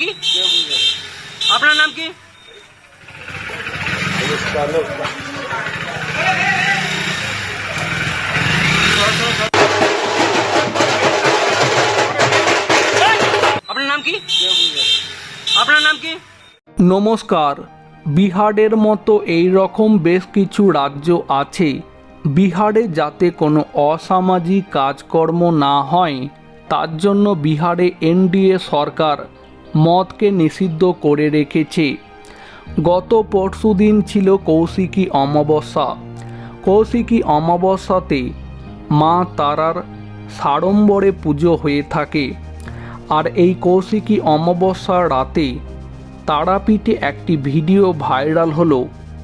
কি? আপনার নাম কি? আপনার নাম কি? নমস্কার। বিহারের মতো এই রকম বেশ কিছু রাজ্য আছে। বিহারে যাতে কোনো অসামাজিক কাজকর্ম না হয়, তার জন্য বিহারে এনডিএ সরকার মদকে নিষিদ্ধ করে রেখেছে। গত পরশুদিন ছিল কৌশিকী অমাবস্যা। কৌশিকী অমাবস্যাতে মা তারার সাড়ম্বরে পুজো হয়ে থাকে। আর এই কৌশিকী অমাবস্যার রাতে তারাপীঠে একটি ভিডিও ভাইরাল হলো,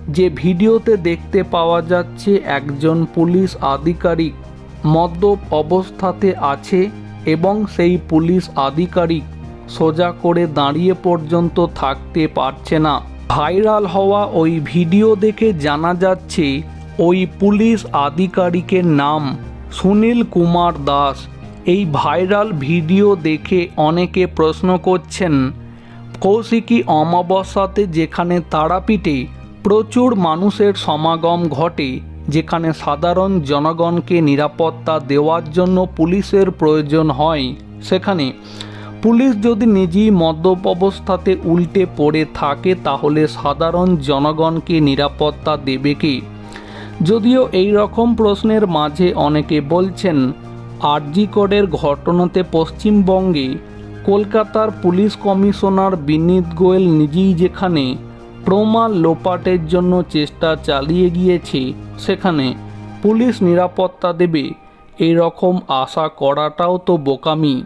যে ভিডিওতে দেখতে পাওয়া যাচ্ছে একজন পুলিশ আধিকারিক মদ্যপ অবস্থাতে আছে এবং সেই পুলিশ আধিকারিক সোজা করে দাঁড়িয়ে পর্যন্ত থাকতে পারছে না। ভাইরাল হওয়া ওই ভিডিও দেখে জানা যাচ্ছে ওই পুলিশ আধিকারিকের নাম সুনীল কুমার দাস। এই ভাইরাল ভিডিও দেখে অনেকে প্রশ্ন করছেন, কৌশিকী অমাবস্যাতে যেখানে তারাপীঠে প্রচুর মানুষের সমাগম ঘটে, যেখানে সাধারণ জনগণকে নিরাপত্তা দেওয়ার জন্য পুলিশের প্রয়োজন হয়, সেখানে পুলিশ যদি নিজেই মদ্যপ অবস্থাতে উল্টে পড়ে থাকে, তাহলে সাধারণ জনগণকে নিরাপত্তা দেবে কি? যদিও এই রকম প্রশ্নের মাঝে অনেকে বলছেন, আরজিকরের ঘটনাতে পশ্চিমবঙ্গে কলকাতার পুলিশ কমিশনার বিনীত গোয়েল নিজেই যেখানে প্রমাণ লোপাটের জন্য চেষ্টা চালিয়ে গিয়েছে, সেখানে পুলিশ নিরাপত্তা দেবে এই রকম আশা করাটাও তো বোকামি।